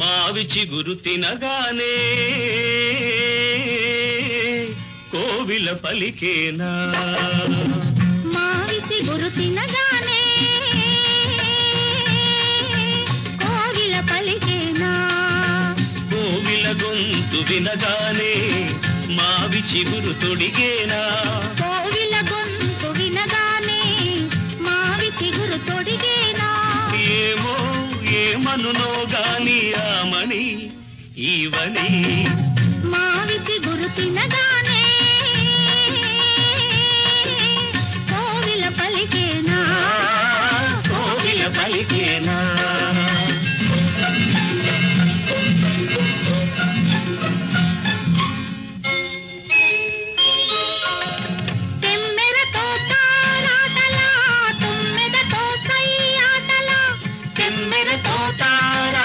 మావి చిగురు తినగానే కోవిల పలికేనా? మావిసి గురు తినగానే కోగిల పలికేనా? కోవిల గొంతు వినగానే మావి చిగురు తొడిగేనా? కోవిల గొంతు వినగానే మావి చిగురు తొడిగేనా? ఏమో ఏమనునో இவனை